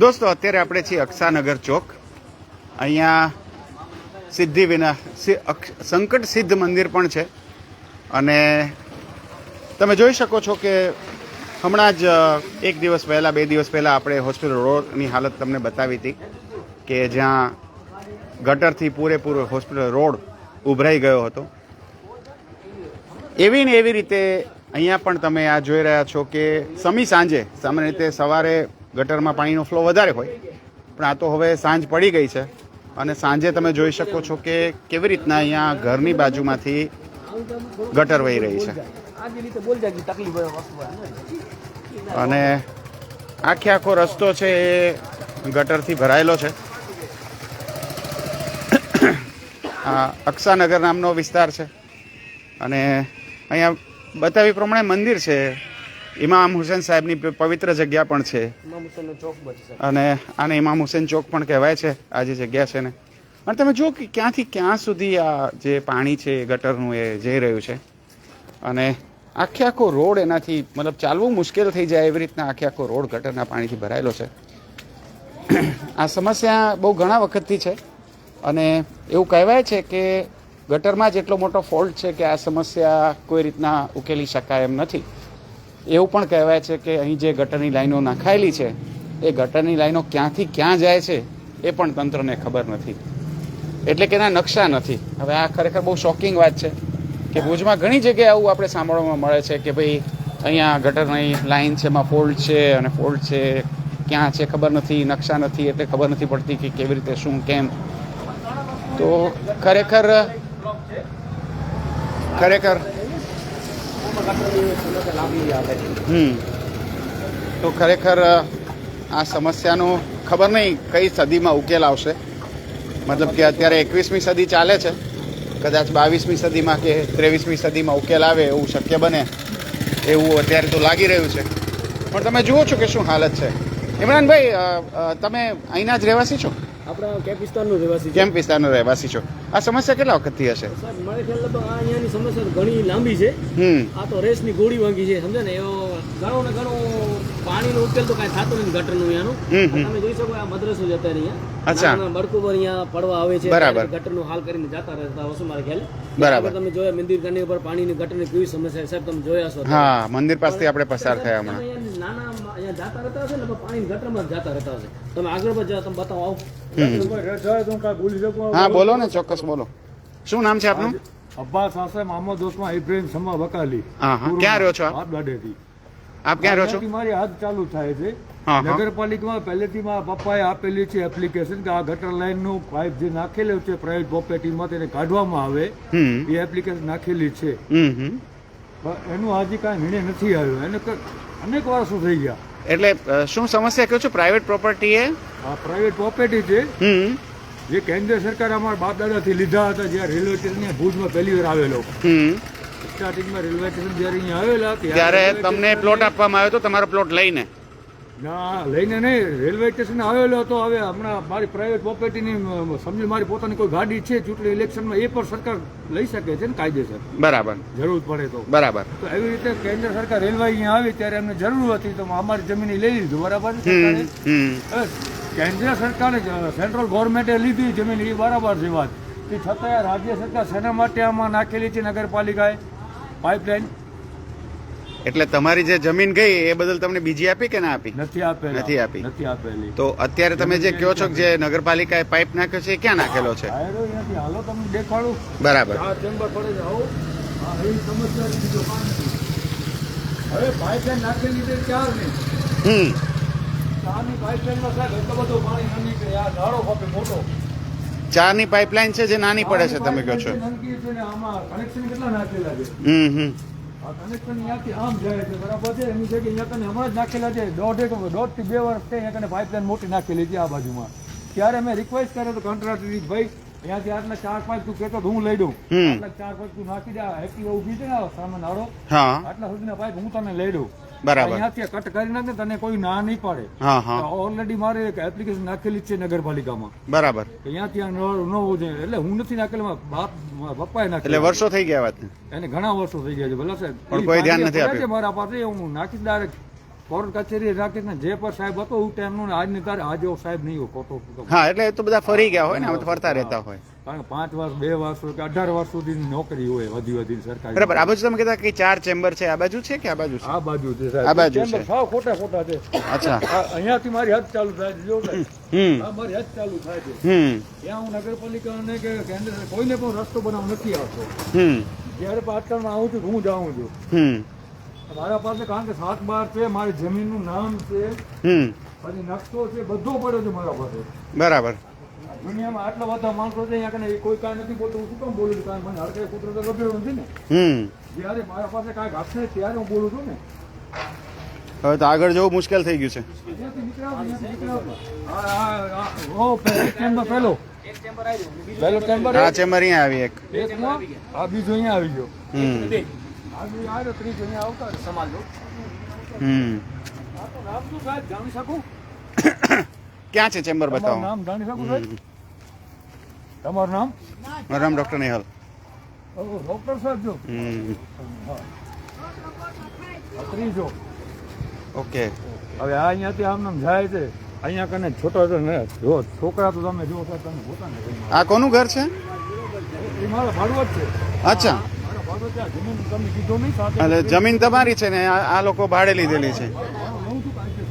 દોસ્તો, અત્યારે આપણે છીએ અક્ષાનગર ચોક. અહીંયા સિદ્ધિ વિના સંકટ સિદ્ધ મંદિર પણ છે. અને તમે જોઈ શકો છો કે હમણાં જ એક દિવસ પહેલાં, બે દિવસ પહેલાં આપણે હોસ્પિટલ રોડની હાલત તમને બતાવી હતી કે જ્યાં ગટરથી પૂરેપૂરો હોસ્પિટલ રોડ ઉભરાઈ ગયો હતો. એવી ને એવી રીતે અહીંયા પણ તમે આ જોઈ રહ્યા છો કે સમી સાંજે સામાન્ય રીતે સવારે ગટરમાં પાણીનો ફ્લો વધારે હોય. પણ આ તો હવે સાંજ પડી ગઈ છે. અને સાંજે તમે જોઈ શકો છો કે કેવી રીતના અહીંયા ઘરની બાજુમાંથી ગટર વહી રહી છે. અને આખે આખો રસ્તો છે એ ગટરથી ભરાયેલો છે. આ અક્ષાનગર નામનો વિસ્તાર છે. અને અહીંયા બતાવી પ્રમાણે મંદિર છે. ઇમામ હુસેન સાહેબની પવિત્ર જગ્યા પણ છે. અને આને ઇમામ હુસેન ચોક પણ કહેવાય છે. આ જે જગ્યા છે ને. અને તમે જુઓ કે ક્યાંથી ક્યાં સુધી આ જે પાણી છે ગટરનું એ જઈ રહ્યું છે. અને આખે આખો રોડ એનાથી મતલબ ચાલવું મુશ્કેલ થઈ જાય એવી રીતના આખે આખો રોડ ગટરના પાણીથી ભરાયેલો છે. આ સમસ્યા બહુ ઘણા વખતથી છે. અને એવું કહેવાય છે કે ગટરમાં જ એટલો મોટો ફોલ્ટ છે કે આ સમસ્યા કોઈ રીતના ઉકેલી શકાય એમ નથી. એવું પણ કહેવાય છે કે અહીં જે ગટરની લાઈનો નાખાયેલી છે, એ ગટરની લાઈનો ક્યાંથી ક્યાં જાય છે, એ પણ તંત્રને ખબર નથી. એટલે કે એના નકશા નથી. હવે આ ખરેખર બહુ શોકિંગ વાત છે કે ભુજમાં ઘણી જગ્યાએ આવું આપણે સાંભળવામાં મળે છે કે ભાઈ અહીંયા ગટરની લાઈન છે, એમાં ફોલ્ટ છે અને ફોલ્ટ છે, ક્યાં છે ખબર નથી, નકશા નથી, એટલે ખબર નથી પડતી કે કેવી રીતે, શું, કેમ. તો ખરેખર ખરેખર તો ખરેખર આ સમસ્યાનો ખબર નહીં કઈ સદીમાં ઉકેલ આવશે. મતલબ કે અત્યારે એકવીસમી સદી ચાલે છે. કદાચ બાવીસમી સદીમાં કે ત્રેવીસમી સદીમાં ઉકેલ આવે એવું શક્ય બને. એવું અત્યારે તો લાગી રહ્યું છે. પણ તમે જુઓ છો કે શું હાલત છે. ઇમરાનભાઈ તમે અહીંના જ રહેવાસી છો? આપણા કેપ વિસ્તારનો રહેવાસી છે? કેમ રહેવાસી છો? આ સમસ્યા કેટલા વખતથી હશે? સાહેબ મારે ખ્યાલ લગભગ આ અહીંયાની સમસ્યા ઘણી લાંબી છે. આ તો રેસની ગોળી વાંગી છે સમજે ને? એવો ઘણો ને ઘણો પાણીનો ઉકેલ તો કાંઈ થતો નથી ગટરનું અહીંયાનું. તમે જોઈ શકો આ મદ્રસો જતા અહીંયા. અચ્છા. નાના પર અહીંયા પડવા આવે છે. બરાબર. ગટરનું હાલ કરીને જતા રહેતા હશો મારે ખ્યાલ બરાબર. તમે જોયા મંદિર કને ઉપર પાણીની ગટરની કેવી સમસ્યા સાહેબ તમે જોયા છો હા મંદિર પાસેથી આપણે પસાર થયા હમણાં. નાના અહીંયા જતા રહેતા હશે ને પાણી ગટરમાં જતા જાતા રહેતા હશે. તમે આગળ પર જાઓ તમે બતાવો આવો. હા બોલો ને ચોક્કસ બોલો. શું નામ છે આપનું? અબ્બાસ આસમ મોહમ્મદ ઓસમાન ઇબ્રાહીમ સમા વકાલી. ક્યાં રહ્યો છો આપ? દાડેથી. આપ ક્યાં રહો છો? મારી હાથ ચાલુ થાય છે. નગરપાલિકામાં પહેલેથી મારા પપ્પાએ આપેલી છે એપ્લિકેશન કે આ ગટર લાઈનનું પાઇપ જે નાખેલું છે પ્રાઇવેટ પ્રોપર્ટીમાં તેને કાઢવામાં આવે. એ એપ્લિકેશન નાખેલી છે. એનું હજી કાંઈ નિર્ણય નથી આવ્યો. એને અનેક વર્ષો થઈ ગયા. એટલે શું સમસ્યા કહો છો? પ્રાઇવેટ પ્રોપર્ટી એ? આ પ્રાઇવેટ પ્રોપર્ટી છે. જે કેન્દ્ર સરકાર અમારા બાપ દાદાથી લીધા હતા જ્યાં રેલવે સ્ટેશન ભુજમાં પહેલી વાર આવેલો. સ્ટાર્ટિંગમાં રેલવે સ્ટેશન જ્યારે અહીંયા આવેલા ત્યારે તમને પ્લોટ આપવામાં આવ્યો તો તમારો પ્લોટ લઈને. ના લઈને નહીં. રેલવે સ્ટેશન આવેલો હતો. હવે હમણાં મારી પ્રાઇવેટ પ્રોપર્ટીની સમજી મારી પોતાની કોઈ ગાડી છે ચૂંટણી ઇલેક્શનમાં એ પણ સરકાર લઈ શકે છે ને કાયદેસર. બરાબર. જરૂર પડે તો. બરાબર. તો એવી રીતે કેન્દ્ર સરકાર રેલવે અહીંયા આવી ત્યારે એમને જરૂર હતી તો અમારી જમીન લઈ લીધું. બરાબર કેન્દ્ર સરકારે સેન્ટ્રલ ગવર્મેન્ટે લીધી જમીન એ બરાબર છે વાત. તે છતાંય રાજ્ય સરકાર શેના માટે આમાં નાખેલી છે નગરપાલિકાએ? પાઇપલાઇન એટલે તમારી જે જમીન ગઈ એ બદલ તમને બીજી આપી કે ના આપી? નથી આપેલી. નથી આપી. નથી આપેલી. તો અત્યારે તમે જે કહો છો કે જે નગરપાલિકાએ પાઇપ નાખ્યો છે એ ક્યાં નાખેલો છે? હાલો તમને દેખાડું. બરાબર. હવે પાઇપલાઇન નાખેલી છે ચાર ને. હમ. ચારની પાઇપલાઇનમાં સાહેબ એટલો બધો પાણી ન નીકળે. આ ગાળો ખપે મોટો. ચારની પાઇપલાઇન છે જે નાની પડે છે તમે કહો છો. હમ હમ. કનેક્શન ત્યાંથી આમ જાય છે બરાબર છે? એની જગ્યાએ અહીંયા હમણાં જ નાખેલા છે. દોઢ એક દોઢ બે વર્ષ થઈ અહીંયા પાઇપલાઇન મોટી નાખેલી હતી આ બાજુમાં. ત્યારે મેં રિક્વેસ્ટ કર્યો તો કોન્ટ્રાક્ટર ભાઈ અહીંયાથી આટલા ચાર પાંચ તું કેતો તો હું લઈ દઉં. આટલા ચાર પાંચ તું નાખી દે એક્ટિવા ઊભી છે ને સામે નાળો આટલા સુધીના પાઇપ હું તને લઈ દઉં. બરાબર. અહીંયાથી કટ કરી નાખે તને કોઈ ના નહીં પાડે. હા હા. ઓલરેડી મારે એક એપ્લિકેશન નાખેલી છે નગરપાલિકામાં. બરાબર. અહીંયાથી આ ન હોવું જોઈએ. એટલે હું નથી નાખેલું બાપ પપ્પાએ પપ્પાએ એટલે વર્ષો થઈ ગયા વાત. એને ઘણા વર્ષો થઈ ગયા છે ભલા સાહેબ. પણ કોઈ ધ્યાન નથી આપ્યું. મારા પાસે હું નાખીશ ડાયરેક્ટ કોર્ટ કચેરી રાખીને જે પર સાહેબ હતો હું ટાઈમનો ને આજની તારે આજે સાહેબ નહીં ખોટો. હા એટલે એ તો બધા ફરી ગયા હોય ને ફરતા રહેતા હોય. કારણ કે પાંચ વર્ષ બે વર્ષ કે અઢાર વર્ષ સુધી નોકરી હોય વધી વધી સરકારી. બરાબર. આ બાજુ તમે કહેતા કે ચાર ચેમ્બર છે. આ બાજુ છે કે આ બાજુ છે? આ બાજુ છે આ બાજુ છે. સાવ ખોટા ખોટા છે. અચ્છા. અહીંયાથી મારી હદ ચાલુ થાય છે જો સાહેબ. હમ. મારી હદ ચાલુ થાય છે. હમ. ત્યાં હું નગરપાલિકાને કે કેન્દ્ર કોઈને પણ રસ્તો બનાવ નથી આવતો. હમ. જ્યારે પાટણમાં આવું છું હું જાઉં છું. હમ. મારા પાસે કારણ કે સાત બાર છે મારી જમીનનું નામ છે. હમ. પછી નકશો છે બધો પડ્યો છે મારા પાસે. બરાબર. દુનિયામાં આટલા બધા માણસો છે અહીંયા કને કોઈ કાંઈ નથી બોલતું. હું શું કામ બોલું છું? કારણ કે મને હરકાઈ કૂતરો તો ગભ્યો નથી ને? હમ. જ્યારે મારા પાસે કાંઈક હશે ત્યારે હું બોલું છું ને. હવે તો આગળ જવું મુશ્કેલ થઈ ગયું છે. પહેલો ચેમ્બર આ ચેમ્બર અહીંયા આવી એક. આ બીજો અહીંયા આવી ગયો. હમ. આ બીજો આવ્યો ત્રીજો અહીંયા આવતા. સમાજ હમ. આ તો નામ શું શકું? ક્યાં છે ચેમ્બર બતાવો? નામ જાણી શકું સાહેબ? તમારું નામ? મારું નામ ડોક્ટર નેહલ. ડોક્ટર સાહેબ જો. ત્રીજો. ઓકે. હવે આ અહીંયાથી આમ નામ જાય છે. અહીંયા કને છોટો છે ને જો છોકરા તો તમે જો તમે પોતાને આ કોનું ઘર છે? એ મારો ભાડું જ છે. અચ્છા જમીન તમે કીધો નહીં એટલે જમીન તમારી છે ને આ લોકો ભાડે લીધેલી છું કાંઈ છે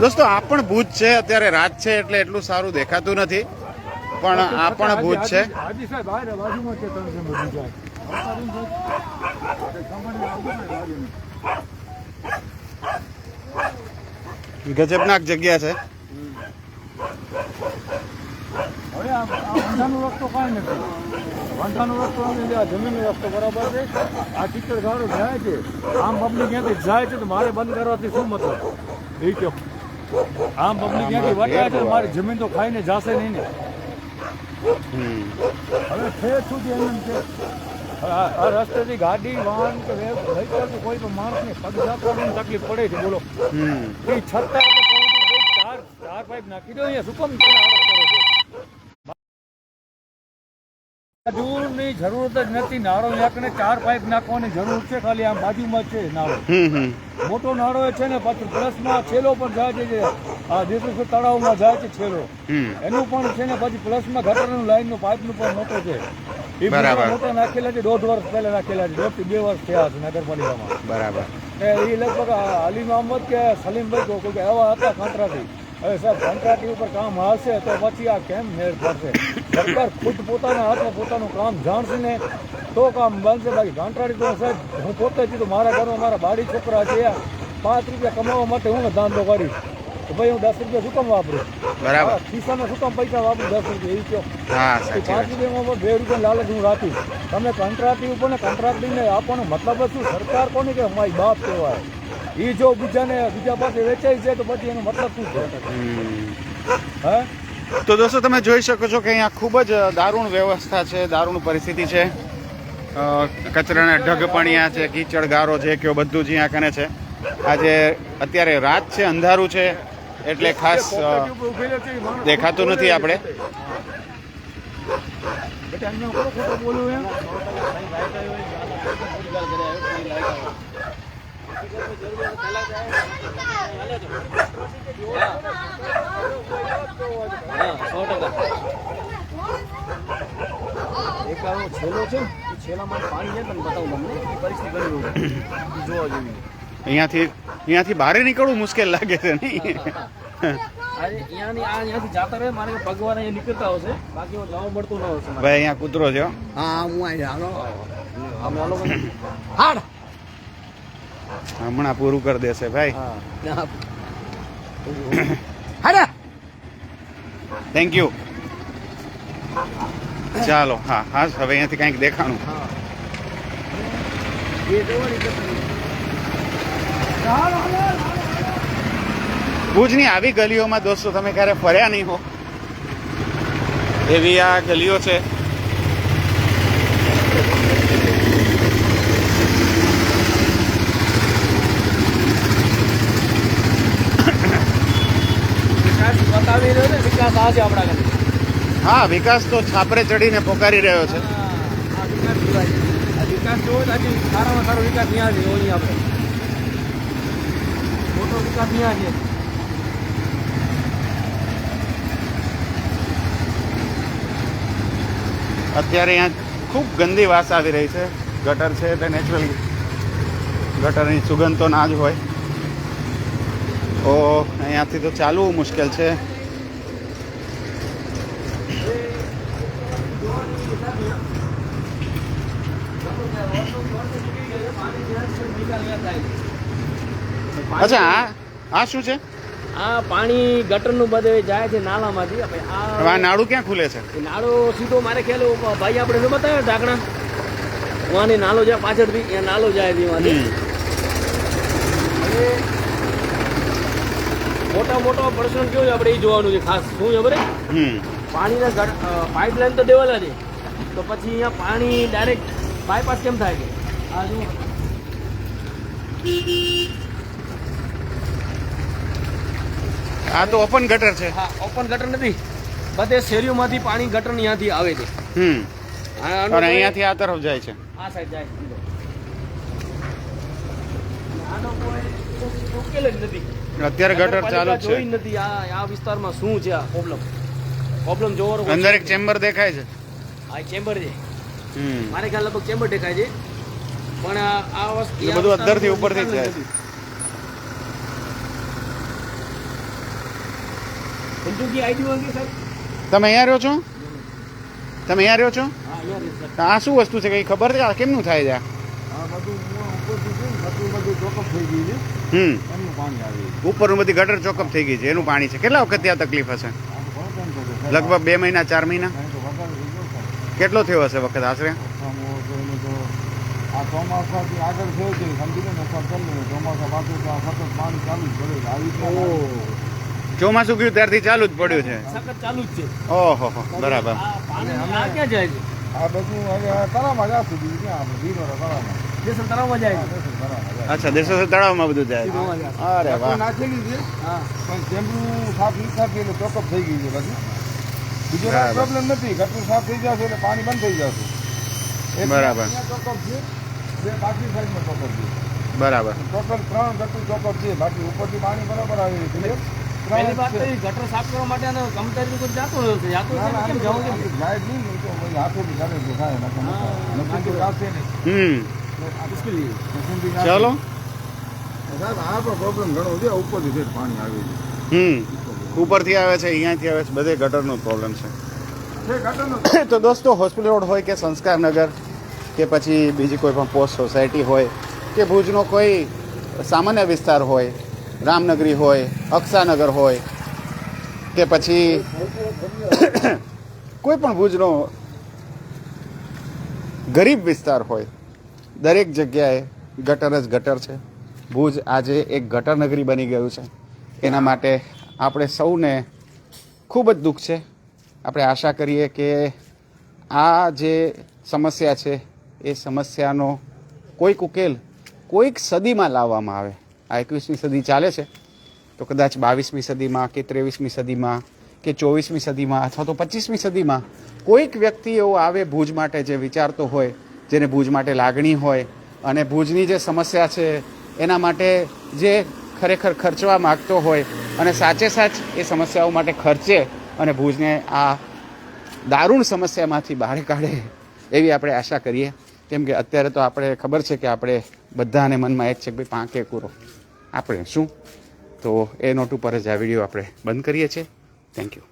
દોસ્તો આ પણ ભૂજ છે અત્યારે રાત છે એટલે એટલું સારું દેખાતું નથી. પણ આ પણ ભૂજ છે. ગજબનાક જગ્યા છે. વાંધાનો રસ્તો કાંઈ નથી. વાંધાનો રસ્તો નથી આ જમીનનો રસ્તો બરાબર છે. આ ચિત્તર ગાળો જાય છે. આમ પબ્લિક ક્યાંથી જાય છે તો મારે બંધ કરવાથી શું મતલબ? એ કહો. આમ પબ્લિક ત્યાંથી વટાય છે મારી જમીન તો ખાઈને જાશે નહીં ને. હવે ફેર સુધી એમ છે આ રસ્તેથી ગાડી વાહન કે વ્હીકલ કોઈ પણ માણસને પગ રાખવાની તકલીફ પડે છે બોલો. એ છતાં ચાર ચાર પાઇપ નાખી દો અહીંયા શું કામ મજૂરની જરૂરત જ નથી. નાળો નાખીને ચાર પાઇપ નાખવાની જરૂર છે. ખાલી આમ બાજુમાં છે નાળો. મોટો નાળો છે ને પછી પ્લસમાં છેલ્લો પણ જાય છે આ દેશેશ્વર તળાવમાં જાય છે છેલ્લો. એનું પણ છે ને પછી પ્લસમાં ગટરનું લાઈનનું પાઇપનું પણ મોટો છે. એ. મોટા નાખેલા છે દોઢ વર્ષ પહેલા નાખેલા છે દોઢથી બે વર્ષ થયા છે નગરપાલિકામાં. બરાબર. એ લગભગ આ અલી મોહમ્મદ કે સલીમભાઈ કોઈ એવા હતા ખાંતરાથી હવે સાહેબ કોન્ટ્રાક્ટી ઉપર કામ આવશે તો પછી આ કેમ મેળ પડશે સરકાર ખુદ પોતાના હાથમાં પોતાનું કામ જાણશે ને તો કામ બનશે. બાકી કોન્ટ્રાક્ટી તો સાહેબ હું પોતે જ મારા ઘરમાં મારા બાળી છોકરા છે પાંચ રૂપિયા કમાવા માટે હું ધંધો કરીશ. તો ભાઈ હું દસ રૂપિયા શું કામ વાપરું? બરાબર. ખિસ્સામાં શું કામ પૈસા વાપરું? દસ રૂપિયા એ કહો પાંચ રૂપિયામાં બે રૂપિયા લાલચ હું રાખીશ. તમે કંટ્રાક્ટી ઉપર ને કંટ્રાટીને આપવાનો મતલબ જ શું? સરકાર કોને કે મારી બાપ કહેવાય? એ જો બીજાને બીજા પાસે વેચાય છે તો પછી એનો મતલબ શું છે? હે? તો દોસ્તો, તમે જોઈ શકો છો કે અહીંયા ખૂબ જ દારૂણ વ્યવસ્થા છે, દારૂણ પરિસ્થિતિ છે કચરાના ઢગ પણિયા છે કીચડ ગારો છે કે બધું જ અહીંયા કને છે આજે અત્યારે રાત છે, અંધારું છે, એટલે ખાસ દેખાતું નથી આપણે. બેટા અહીંયા ખોટો ખોટો બોલ્યું એમ હા સો ટકા એક આવો છેલ્લો છે એ પાણી છે તમને બતાવું તમને પરિસ્થિતિ બની જોવા જેવી. અહીંયાથી અહીંયાથી બહાર નીકળવું મુશ્કેલ લાગે છે નહીં? આ અહીંયાથી જાતા રહે મારે ભગવાન અહીંયા નીકળતા હશે બાકી હું મળતું ન હશે ભાઈ અહીંયા કૂતરો છે હા. હું અહીંયા હાલો. આમ હાલો ભાઈ. હાડ! હમણાં પૂરું કરી દેશે ભાઈ. થેન્ક યુ ચાલો, હા હા, હવે અહીંયાથી કંઈક દેખાણું. ભુજની આવી ગલીઓમાં દોસ્તો, તમે ક્યારે ફર્યા નહીં હો? એવી આ ગલીઓ છે વિકાસ બતાવી રહ્યો ને વિકાસ આ છે આપણા ઘરે. હા વિકાસ તો છાપરે ચડીને પોકારી રહ્યો છે. આ વિકાસ આ વિકાસ વિકાસ જોવો તો આજે સારામાં સારો વિકાસ ત્યાં છે એવો આપણે. મોટો વિકાસ ત્યાં છે. અત્યારે અહીંયા ખૂબ ગંદી વાસ આવી રહી છે. ગટર છે તે નેચરલી ગટરની સુગંધ તો ના જ હોય. તો અહીંયાથી તો ચાલવું મુશ્કેલ છે. અચ્છા આ આ શું છે? આ પાણી ગટરનું બધે જાય છે નાલામાંથી. આ નાળું ક્યાં ખુલે છે? નાળો સીધો મારે ખ્યાલ ભાઈ આપણે બતાવ્યો ઢાંકણા. વાની નાલો જાય પાછળથી એ નાલો જાય છે મોટા મોટો પ્રશ્ન કેવું છે આપણે એ જોવાનું છે ખાસ? શું છે પાણીના પાઇપલાઇન તો દેવાલા છે. તો પછી અહીંયા પાણી ડાયરેક્ટ બાયપાસ કેમ થાય કે? આ જુઓ. આ તો ઓપન ગટર છે. હા ઓપન ગટર નથી. બધે શેરીઓમાંથી પાણી ગટર અહીંયાથી આવે છે. હમ. અને અહીંયાથી આ તરફ જાય છે. આ સાઈડ જાય આનો કોઈ ઉકેલ જ નથી. અત્યારે ગટર ચાલુ જ જોઈ નથી આ આ વિસ્તારમાં શું છે આ પ્રોબ્લેમ પ્રોબ્લેમ જોવાનો અંદર એક ચેમ્બર દેખાય છે. આ ચેમ્બર છે. મારે ખ્યાલ લગભગ ચેમ્બર દેખાય છે. પણ આ વસ્તુ બધું અંદરથી ઉપરથી જ જાય તમે અહીંયા રહ્યો છો? તમે અહીંયા રહ્યો છો? હા અહીંયા રહે સર તો આ શું વસ્તુ છે? કઈ ખબર છે? આ કેમનું થાય છે હમ. ઉપરનું બધી ગટર ચોકઅપ થઈ ગઈ છે. એનું પાણી છે. કેટલા વખત ત્યાં તકલીફ હશે. લગભગ બે મહિના ચાર મહિના અહીં તો વધારે થઈ ગયો છે. કેટલો થયો હશે વખત આશરે? આ ચોમાસાથી આગળ થયો છે સમજી લો ને ચોમાસા પાછું તો આ સતત પાણી ચાલુ જ પડે છે. આવી ચોમાસું ગયું ત્યારથી ચાલુ જ પડ્યું છે. ચાલુ જ છે. ઓહો હો બરાબર. આ પાણી ક્યાં જાય છે? આ બધું હવે આ તળાવમાં જ આ સુધી ક્યાં આપણે ધીરોડા તળાવમાં. દેસલ તળાવમાં જાય. અચ્છા બધું જાય. અરે વાહ. નાખેલી છે હા. પણ ચેમ્બરું સાફ નહીં એટલે ચોકઅપ થઈ ગઈ છે પછી બીજો. પ્રોબ્લેમ નથી. ગટર સાફ થઈ જશે એટલે પાણી બંધ થઈ જશે. બરાબર. છે બે બાકી સાઈડમાં ચોકઅપ છે. બરાબર. ટોટલ ત્રણ ગટર ચોકઅપ છે. બાકી ઉપરથી પાણી બરાબર આવી રહ્યું છે. પહેલી વાત તો ગટર સાફ કરવા માટે અને કમતરી કોઈ જાતો છે. જાતો છે. કેમ જવું જાય નહીં. ને, એ તો કરે તો નહીં. હમ. ચલો. સાહેબ, આ પ્રોબ્લેમ ઘણો છે. ઉપરથી છે પાણી આવે હમ. ઉપરથી આવે છે અહીંયાથી આવે છે બધે ગટરનો પ્રોબ્લેમ છે. તો દોસ્તો હોસ્પિટલ રોડ હોય કે સંસ્કારનગર કે પછી બીજી કોઈ પણ પોસ્ટ સોસાયટી હોય કે ભુજનો કોઈ સામાન્ય વિસ્તાર હોય રામનગરી હોય અક્ષાનગર હોય કે પછી કોઈ પણ ભુજનો ગરીબ વિસ્તાર હોય દરેક જગ્યાએ ગટર જ ગટર છે. ભુજ આજે એક ગટર નગરી બની ગયું છે. એના માટે આપણે સૌને ખૂબ જ દુઃખ છે. આપણે આશા કરીએ કે આ જે સમસ્યા છે, એ સમસ્યાનો કોઈક ઉકેલ કોઈક સદીમાં લાવવામાં આવે. આ એકવીસમી સદી ચાલે છે. તો કદાચ બાવીસમી સદીમાં કે ત્રેવીસમી સદીમાં કે ચોવીસમી સદીમાં અથવા તો પચીસમી સદીમાં કોઈક વ્યક્તિ એવો આવે ભુજ માટે જે વિચારતો હોય, જેને ભુજ માટે લાગણી હોય અને ભુજની જે સમસ્યા છે, એના માટે જે ખરેખર ખર્ચવા માગતો હોય અને સાચે સાચ એ સમસ્યાઓ માટે ખર્ચે અને ભુજને આ દારૂણ સમસ્યામાંથી બહાર કાઢે એવી આપણે આશા કરીએ. કેમ કે અત્યારે તો આપણે ખબર છે કે આપણે બધાને મનમાં એક છે કે ભાઈ પાંકે કૂરો. આપણે શું? તો એ નોટ ઉપર જ આ વીડિયો આપણે બંધ કરીએ છીએ. Thank you